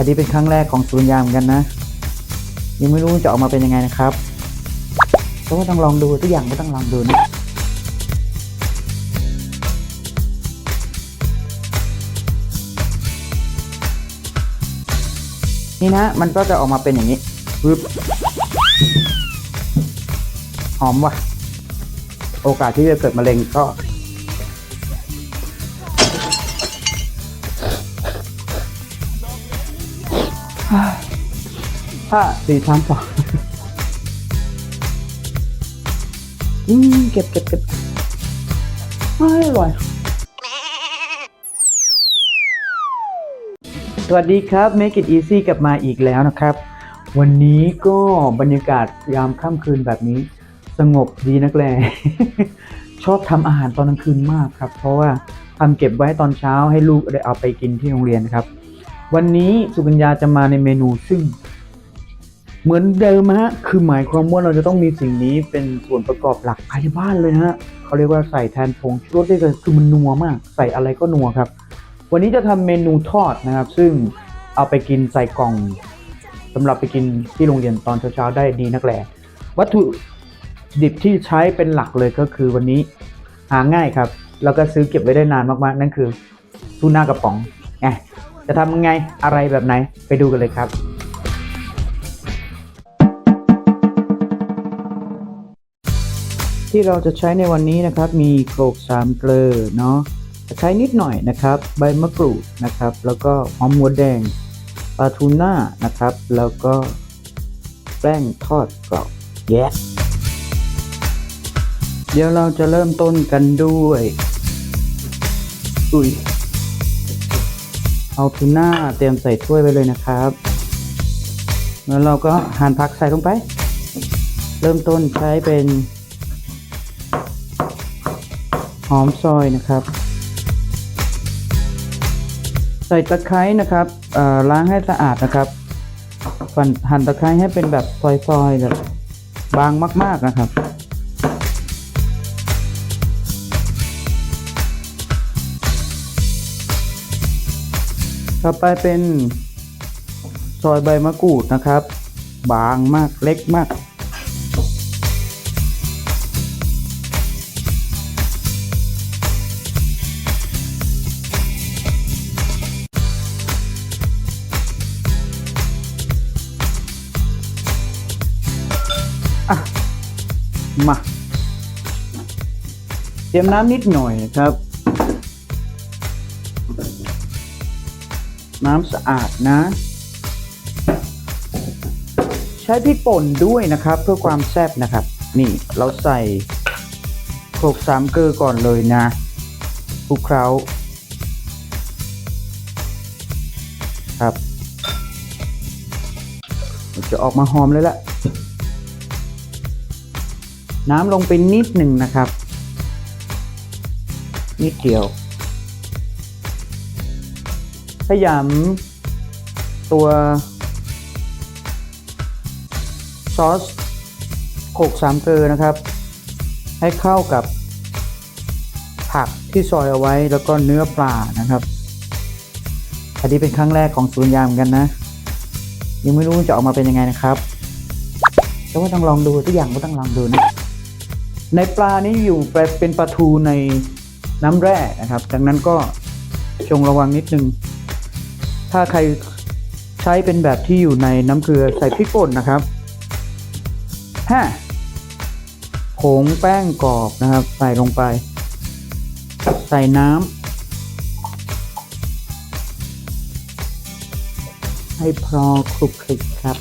อันนี้เป็นครั้งแรกของสุริยาเหมือนกันนะ ยังไม่รู้จะออกมาเป็นยังไงนะครับแต่ว่าต้องลองดูทุกอย่างก็ต้องลองดูนะนี่นะ มันก็จะออกมาเป็นอย่างนี้ปึ๊บหอมว่ะ โอกาสที่จะเกิดมะเร็งก็ ห้าสี่สามสองอืมเก็บเก็บเก็บเฮ้ยอร่อยสวัสดีครับ Make it easy กลับมาอีกแล้วนะครับ วันนี้ก็บรรยากาศยามค่ำคืนแบบนี้สงบดีนักแล ชอบทำอาหารตอนกลางคืนมากครับ เพราะว่าทำเก็บไว้ตอนเช้าให้ลูกได้เอาไปกินที่โรงเรียนครับ วันนี้สุกัญญาจะมาในเมนูซึ่ง เหมือนเดิมฮะ คือหมายความว่าเราจะต้องมีสิ่งนี้เป็นส่วนประกอบหลักภายในบ้านเลยนะฮะเขาเรียกว่าใส่แทนผงชูรสได้เลยคือมันนัวมาก ใส่อะไรก็นัวครับ วันนี้จะทำเมนูทอดนะครับ ซึ่งเอาไปกินใส่กล่องสำหรับไปกินที่โรงเรียนตอนเช้าๆได้ดีนักแหละวัตถุดิบที่ใช้เป็นหลักเลยก็คือวันนี้หาง่ายครับ แล้วก็ซื้อเก็บไว้ได้นานมากๆ นั่นคือทูน่ากระป๋องไง จะทำยังไงอะไรแบบไหนไปดูกันเลยครับที่เราจะใช้ในวันนี้นะครับมีโครกสามเกลือเนาะใช้นิดหน่อยนะครับ ใบมะกรูดนะครับ แล้วก็หอมหัวแดงปลาทูน่านะครับ แล้วก็แป้งทอดกรอบแยะเดี๋ยวเราจะเริ่มต้นกันด้วย อุ้ย เอาทูน่าเตรียมใส่ถ้วยไปเลยนะครับ แล้วเราก็หั่นผักใส่ลงไป เริ่มต้นใช้เป็น หอมซอยนะครับ ใส่ตะไคร้นะครับเอ่อล้างให้สะอาดนะครับหั่นตะไคร้ให้เป็นแบบซอยๆแบบบางมาก ๆนะครับ ต่อไปเป็นซอยใบมะกรูดนะครับ บางมากเล็กมากมา เตรียมน้ำนิดหน่อยครับ น้ำสะอาดนะ ใช้พริกป่นด้วยนะครับ เพื่อความแซ่บนะครับ นี่เราใส่โขลกสามเกลือก่อนเลยนะคลุกเคล้าครับ จะออกมาหอมเลยละน้ำลงไปนิดหนึ่งนะครับ นิดเดียว ขยำตัวซอสโขกสามเกลือนะครับ ให้เข้ากับผักที่ซอยเอาไว้แล้วก็เนื้อปลานะครับ อันนี้เป็นครั้งแรกของสุริยาเหมือนกันนะ ยังไม่รู้จะออกมาเป็นยังไงนะครับ แต่ว่าต้องลองดูทุกอย่างก็ต้องลองดูนะ ในปลานี้อยู่เป็นปลาทูในน้ำแร่นะครับ ดังนั้นก็จงระวังนิดนึง ถ้าใครใช้เป็นแบบที่อยู่ในน้ำเกลือใส่พริกป่นนะครับห้าผงแป้งกรอบนะครับ ใส่ลงไป ใส่น้ำให้พอคลุกคลิกครับ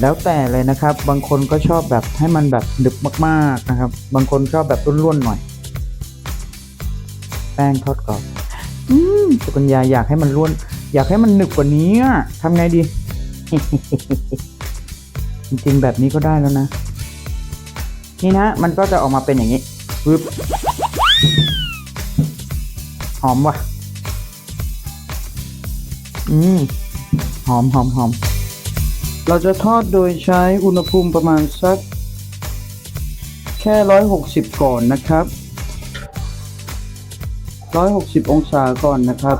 แล้วแต่เลยนะครับ บางคนก็ชอบแบบให้มันแบบดึบมากๆนะครับ บางคนชอบแบบร่วนๆหน่อย ป้งทอดกรอบอืมสุกัญญาอยากให้มันร่วน อยากให้มันหนึบกว่านี้อะทำไงดี จริงๆแบบนี้ก็ได้แล้วนะ นี่นะ มันก็จะออกมาเป็นอย่างนี้ปึ๊บหอมว่ะ อืม หอมหอมหอม เราจะทอดโดยใช้อุณหภูมิประมาณสัก แค่ร้อยหกสิบก่อนนะครับ ร้อยหกสิบองศาก่อนนะครับ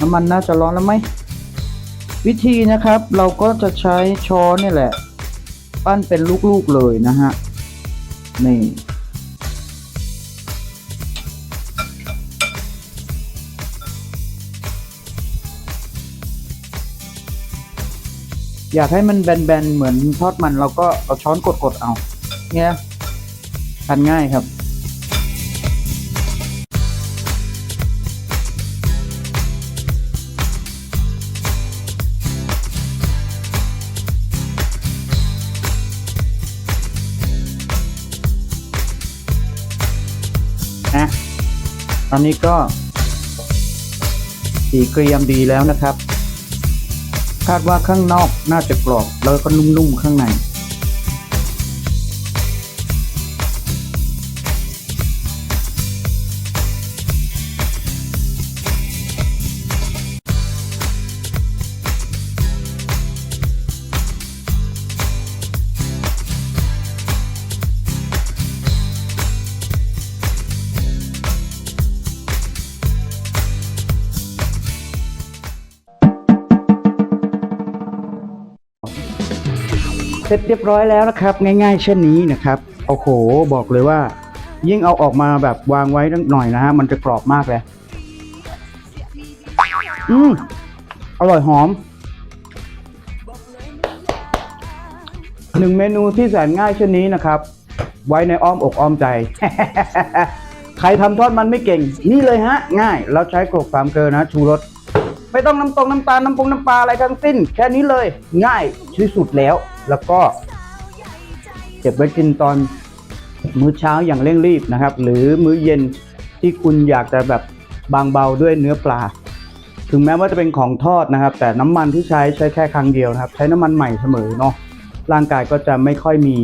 น้ำมันน่าจะร้อนแล้วไหม วิธีนะครับเราก็จะใช้ช้อนนี่แหละ ปั้นเป็นลูกๆเลยนะฮะ นี่อยากให้มันแบนๆ เหมือนทอดมันเราก็เอาช้อนกดๆเอา เนี่ยทานง่ายครับ นะตอนนี้ก็สีเกรียมดีแล้วนะครับ คาดว่าข้างนอกน่าจะกรอบแล้วก็นุ่มๆข้างใน ร็จเรียบร้อยแล้วนะครับ ง่ายๆ เช่นนี้นะครับโอ้โหบอกเลยว่า ยิ่งเอาออกมาแบบวางไว้หน่อยนะฮะมันจะกรอบมากเลยอืมอร่อยหอมหนึ่งเมนูที่แสนง่ายเช่นนี้นะครับ ไว้ในอ้อมอกอ้อมใจ ใครทำทอดมันไม่เก่ง นี่เลยฮะ ง่ายเราใช้กรกสามเกลือนะ ชูรส ไม่ต้องน้ำตรงน้ำตาลน้ำปงน้ำปลาอะไรทั้งสิ้น แค่นี้เลย ง่ายที่สุดแล้ว แล้วก็เก็บไว้กินตอนมื้อเช้าอย่างเร่งรีบนะครับ หรือมื้อเย็นที่คุณอยากจะแบบบางเบาด้วยเนื้อปลา ถึงแม้ว่าจะเป็นของทอดนะครับ แต่น้ำมันที่ใช้ใช้แค่ครั้งเดียวนะครับ ใช้น้ำมันใหม่เสมอเนาะร่างกายก็จะไม่ค่อยมี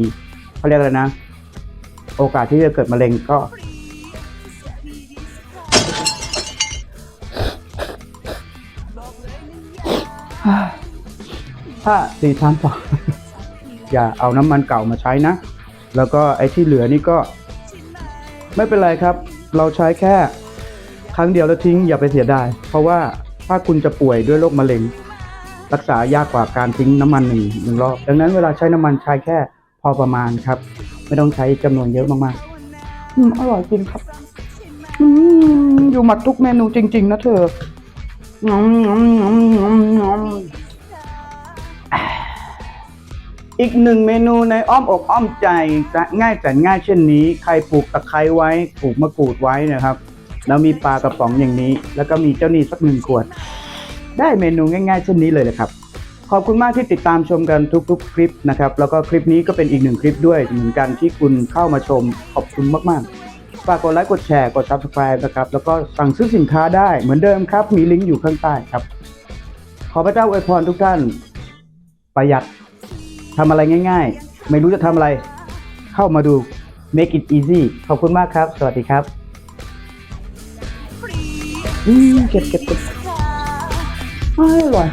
เขาเรียกอะไรนะ โอกาสที่จะเกิดมะเร็งก็ถ้าสี่ทานสอง อย่าเอาน้ำมันเก่ามาใช้นะ แล้วก็ไอ้ที่เหลือนี่ก็ ไม่เป็นไรครับ เราใช้แค่ครั้งเดียวแล้วทิ้งอย่าไปเสียดาย เพราะว่าถ้าคุณจะป่วยด้วยโรคมะเร็ง รักษายากกว่าการทิ้งน้ำมันหนึ่งหนึ่งรอบ ดังนั้นเวลาใช้น้ำมันใช้แค่พอประมาณครับ ไม่ต้องใช้จำนวนเยอะมากๆอืมอร่อยจริงครับอืมอยู่หมัดทุกเมนูจริง ๆ นะเธออืมอืมอืมอืมอืม อีกหนึ่งเมนูในอ้อมอกอ้อมใจง่ายแต่ง่ายเช่นนี้ ใครปลูกตะไคร้ไว้ปลูกมะกรูดไว้นะครับ แล้วมีปลากระป๋องอย่างนี้ แล้วก็มีเจ้านี่สักหนึ่งขวด ได้เมนูง่ายๆ เช่นนี้เลยนะครับ ขอบคุณมากที่ติดตามชมกันทุกๆ คลิปนะครับ แล้วก็คลิปนี้ก็เป็นอีกหนึ่งคลิปด้วยเหมือนกันที่คุณเข้ามาชมขอบคุณมากๆฝากกดไลค์ กดแชร์ กด subscribe นะครับ แล้วก็สั่งซื้อสินค้าได้เหมือนเดิมครับ มีลิงก์อยู่ข้างใต้ครับ ขอพระเจ้าอวยพรทุกท่าน ประหยัด ทำอะไรง่าย ๆ ไม่รู้จะทำอะไร เข้ามาดู make it easy ขอบคุณมากครับ สวัสดีครับอืมเก็บเก็บเก็บอ้าวอร่อย